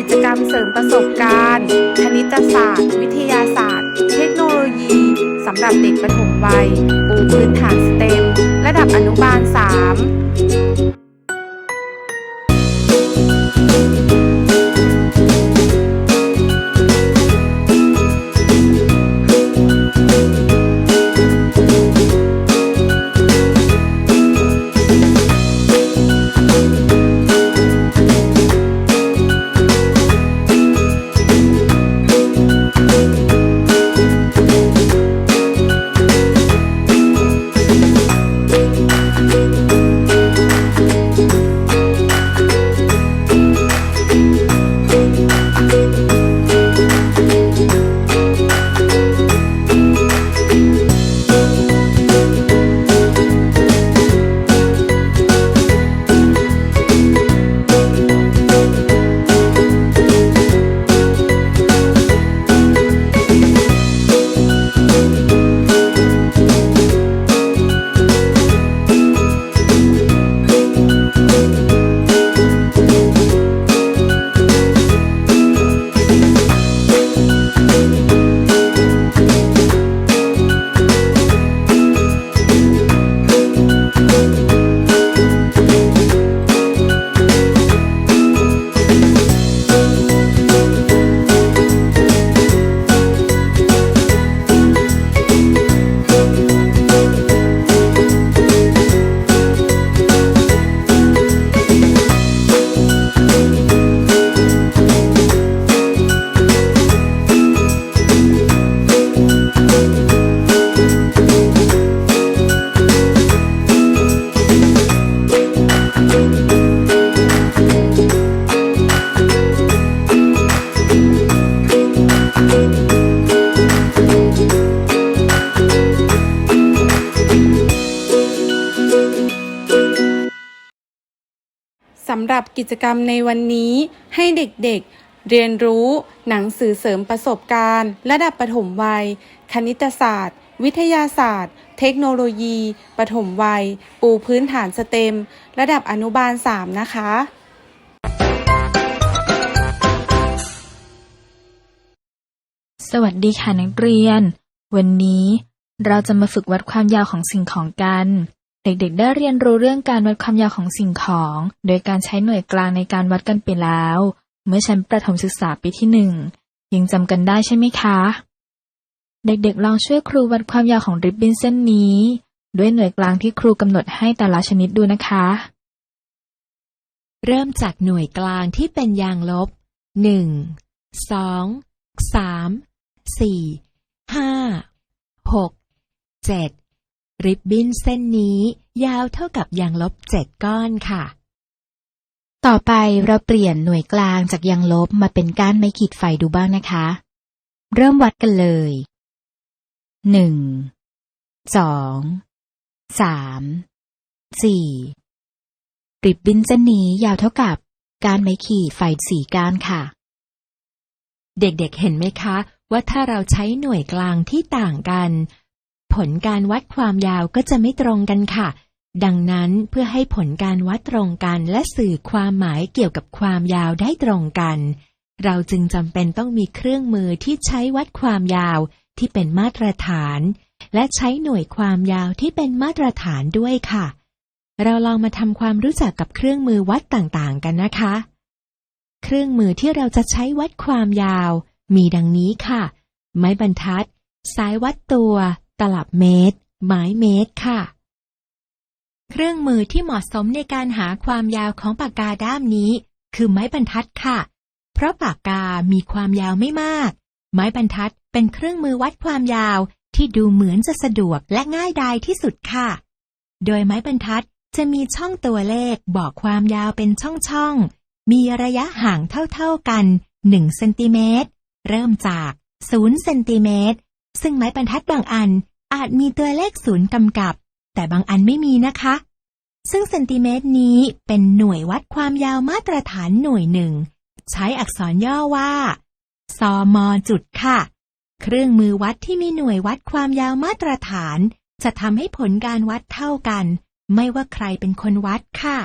กิจกรรมเสริมประสบการณ์ คณิตศาสตร์ วิทยาศาสตร์ เทคโนโลยีสำหรับเด็กปฐมวัย ปูพื้นฐานสเต็มระดับอนุบาล 3 สำหรับกิจกรรมในวันนี้ให้เด็กๆ เรียนรู้หนังสือเสริมประสบการณ์ ระดับปฐมวัย คณิตศาสตร์ วิทยาศาสตร์ เทคโนโลยี ปฐมวัย ปูพื้นฐานสเต็ม ระดับอนุบาล 3 นะคะสวัสดีค่ะนักเรียน วันนี้เราจะมาฝึกวัดความยาวของสิ่งของกัน เด็กๆ ได้เรียนรู้เรื่องการวัดความยาวของสิ่งของ โดยการใช้หน่วยกลางในการวัดกันไปแล้ว เมื่อชั้นประถมศึกษาปีที่หนึ่งยังจำกันได้ใช่ไหมคะ เด็กๆ ลองช่วยครูวัดความยาวของริบบิ้นเส้นนี้ ด้วยหน่วยกลางที่ครูกำหนดให้แต่ละชนิดดูนะคะ เริ่มจากหน่วยกลางที่เป็นยางลบ 1 2 3 4 5 6 7 ริบบิ้นเส้นนี้ยาวเท่ากับยางลบเจ็ดก้อนค่ะ ต่อไปเราเปลี่ยนหน่วยกลางจากยางลบมาเป็นก้านไม้ขีดไฟดูบ้างนะคะ เริ่มวัดกันเลยหนึ่งสองสามสี่ริบบิ้นเส้นนี้ยาวเท่ากับก้านไม้ขีดไฟสี่ก้านค่ะ เด็กๆเห็นไหมคะ ว่าถ้าเราใช้หน่วยกลางที่ต่างกัน ผลการวัดความยาวก็จะไม่ตรงกันค่ะ ดังนั้นเพื่อให้ผลการวัดตรงกันและสื่อความหมายเกี่ยวกับความยาวได้ตรงกัน เราจึงจำเป็นต้องมีเครื่องมือที่ใช้วัดความยาวที่เป็นมาตรฐาน และใช้หน่วยความยาวที่เป็นมาตรฐานด้วยค่ะ เราลองมาทำความรู้จักกับเครื่องมือวัดต่างๆ กันนะคะ เครื่องมือที่เราจะใช้วัดความยาว มีดังนี้ค่ะ ไม้บรรทัด สายวัดตัว ตลับเมตรไม้เมตรค่ะ เครื่องมือที่เหมาะสมในการหาความยาวของปากกาด้ามนี้ คือไม้บรรทัดค่ะ เพราะปากกามีความยาวไม่มาก ไม้บรรทัดเป็นเครื่องมือวัดความยาวที่ดูเหมือนจะสะดวกและง่ายดายที่สุดค่ะ โดยไม้บรรทัดจะมีช่องตัวเลขบอกความยาวเป็นช่องๆ มีระยะห่างเท่าๆกัน 1 เซนติเมตร เริ่มจาก 0 เซนติเมตร ซึ่งไม้บรรทัดบางอัน อาจมีตัวเลขศูนย์กำกับ แต่บางอันไม่มีนะคะ ซึ่งเซนติเมตรนี้เป็นหน่วยวัดความยาวมาตรฐานหน่วยหนึ่ง ใช้อักษรย่อว่าซมจุดค่ะ เครื่องมือวัดที่มีหน่วยวัดความยาวมาตรฐาน จะทำให้ผลการวัดเท่ากัน ไม่ว่าใครเป็นคนวัดค่ะ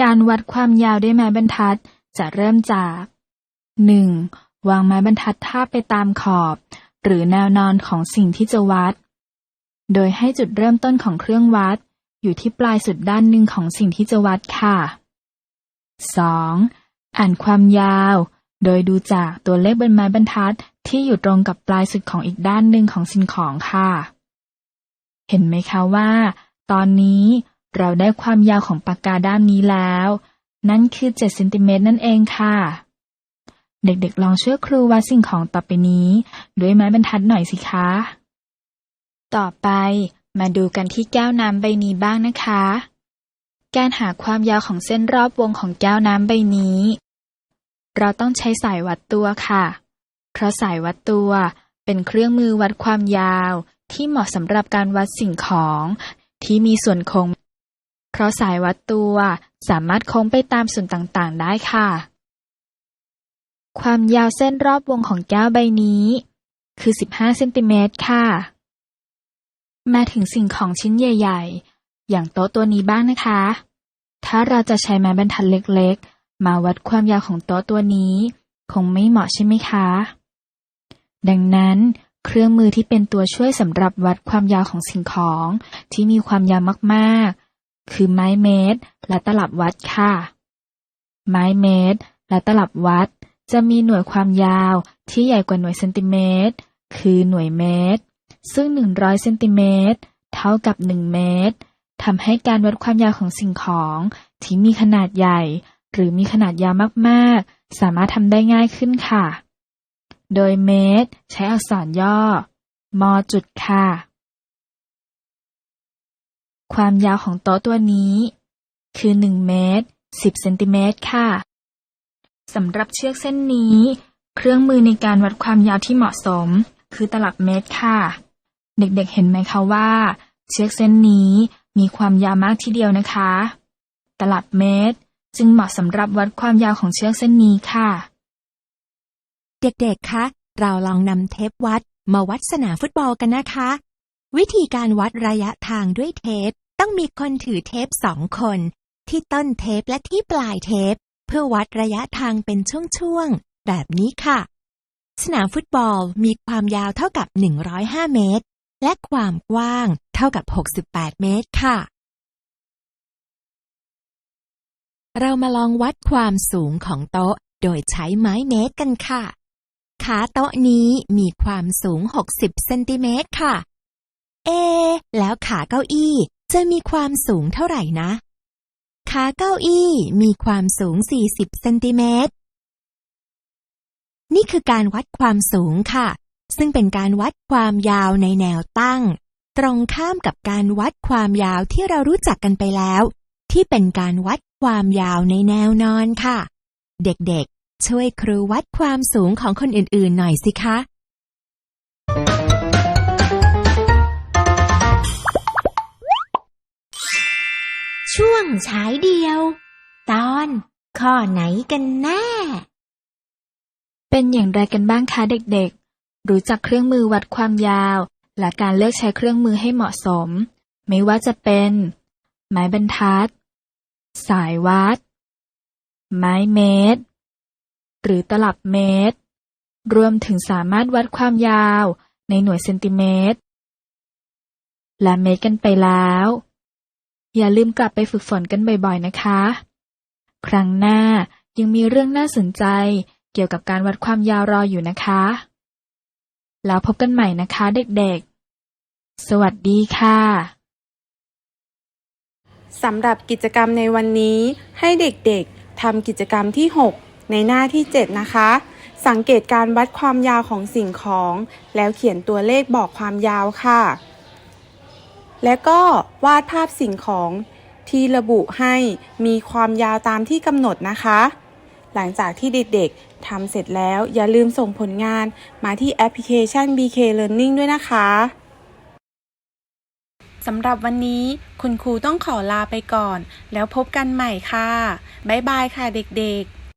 การวัดความยาวด้วยไม้บรรทัดจะเริ่มจาก 1. วางไม้บรรทัดทาบไปตามขอบ หรือแนวนอนของสิ่งที่จะวัด โดยให้จุดเริ่มต้นของเครื่องวัด อยู่ที่ปลายสุดด้านหนึ่งของสิ่งที่จะวัดค่ะ 2. อ่านความยาว โดยดูจากตัวเลขบนไม้บรรทัดที่อยู่ตรงกับปลายสุดของอีกด้านหนึ่งของสิ่งของค่ะ เห็นไหมคะว่า ตอนนี้เราได้ความยาวของปากกาด้ามนี้แล้ว นั่นคือ 7 เซนติเมตรนั่นเองค่ะ เด็กๆ ลองช่วยครูวัดสิ่งของต่อไปนี้ ด้วยไม้บรรทัดหน่อยสิคะ ต่อไปมาดูกันที่แก้วน้ำใบนี้บ้างนะคะ การหาความยาวของเส้นรอบวงของแก้วน้ำใบนี้ เราต้องใช้สายวัดตัวค่ะ เพราะสายวัดตัวเป็นเครื่องมือวัดความยาวที่เหมาะสำหรับการวัดสิ่งของที่มีส่วนโค้ง เพราะสายวัดตัวสามารถโค้งไปตามส่วนต่างๆ ได้ค่ะ ความยาวเส้นรอบวงของแก้วใบนี้ คือ 15 เซนติเมตรค่ะ มาถึงสิ่งของชิ้นใหญ่ ๆ อย่างโต๊ะตัวนี้บ้างนะคะ ถ้าเราจะใช้ไม้บรรทัดเล็กๆ มาวัดความยาวของโต๊ะตัวนี้ คงไม่เหมาะใช่ไหมคะ ดังนั้นเครื่องมือที่เป็นตัวช่วยสำหรับวัดความยาวของสิ่งของที่มีความยาวมากๆ คือไม้เมตรและตลับวัดค่ะ ไม้เมตรและตลับวัด จะมีหน่วยความยาวที่ใหญ่กว่าหน่วยเซนติเมตร คือหน่วยเมตร ซึ่ง 100เซนติเมตรเท่ากับ 1 เมตรทำให้การวัดความยาวของสิ่งของที่มีขนาดใหญ่ หรือมีขนาดยาวมากๆ สามารถทำได้ง่ายขึ้นค่ะ โดยเมตร ใช้อักษรย่อ มจุดค่ะ ความยาวของโต๊ะตัวนี้ คือ 1 เมตร 10เซนติเมตรค่ะ สำหรับเชือกเส้นนี้ เครื่องมือในการวัดความยาวที่เหมาะสม คือตลับเมตรค่ะ เด็กๆเห็นไหมคะว่า เชือกเส้นนี้มีความยาวมากทีเดียวนะคะ ตลับเมตร จึงเหมาะสำหรับวัดความยาวของเชือกเส้นนี้ค่ะ เด็กๆ คะ เราลองนำเทปวัดมาวัดสนามฟุตบอลกันนะคะ วิธีการวัดระยะทางด้วยเทป ต้องมีคนถือเทปสองคน ที่ต้นเทปและที่ปลายเทป เพื่อวัดระยะทางเป็นช่วงๆ แบบนี้ค่ะ สนามฟุตบอลมีความยาวเท่ากับ 105 เมตร และความกว้างเท่ากับ 68 เมตรค่ะ เรามาลองวัดความสูงของโต๊ะโดยใช้ไม้เมตรกันค่ะ ขาโต๊ะนี้มีความสูง 60 เซนติเมตรค่ะ เอ แล้วขาเก้าอี้จะมีความสูงเท่าไหร่นะ ขาเก้าอี้มีความสูง 40 เซนติเมตร นี่คือการวัดความสูงค่ะ ซึ่งเป็นการวัดความยาวในแนวตั้ง ตรงข้ามกับการวัดความยาวที่เรารู้จักกันไปแล้ว ที่เป็นการวัดความยาวในแนวนอนค่ะ เด็กๆ ช่วยครูวัดความสูงของคนอื่นๆ หน่อยสิคะ ช่วงฉายเดียว ตอนข้อไหนกันแน่ เป็นอย่างไรกันบ้างคะเด็กๆ รู้จักเครื่องมือวัดความยาว และการเลือกใช้เครื่องมือให้เหมาะสม ไม่ว่าจะเป็น ไม้บรรทัด สายวัด ไม้เมตร หรือตลับเมตร รวมถึงสามารถวัดความยาวในหน่วยเซนติเมตร และเมตรกันไปแล้ว อย่าลืมกลับไปฝึกฝนกันบ่อยๆนะคะ ครั้งหน้ายังมีเรื่องน่าสนใจเกี่ยวกับการวัดความยาวรออยู่นะคะ แล้วพบกันใหม่นะคะเด็กๆ สวัสดีค่ะสำหรับกิจกรรมในวันนี้ให้เด็กๆทำกิจกรรมที่ 6 ในหน้าที่ 7 นะคะ สังเกตการวัดความยาวของสิ่งของ แล้วเขียนตัวเลขบอกความยาวค่ะ และก็วาดภาพสิ่งของที่ระบุให้มีความยาวตามที่กำหนดนะคะ หลังจากที่เด็กๆทำเสร็จแล้วอย่าลืมส่งผลงานมาที่แอปพลิเคชัน BK Learning ด้วยนะคะสำหรับวันนี้คุณครูต้องขอลาไปก่อน แล้วพบกันใหม่ค่ะ บ๊ายบายค่ะเด็กๆ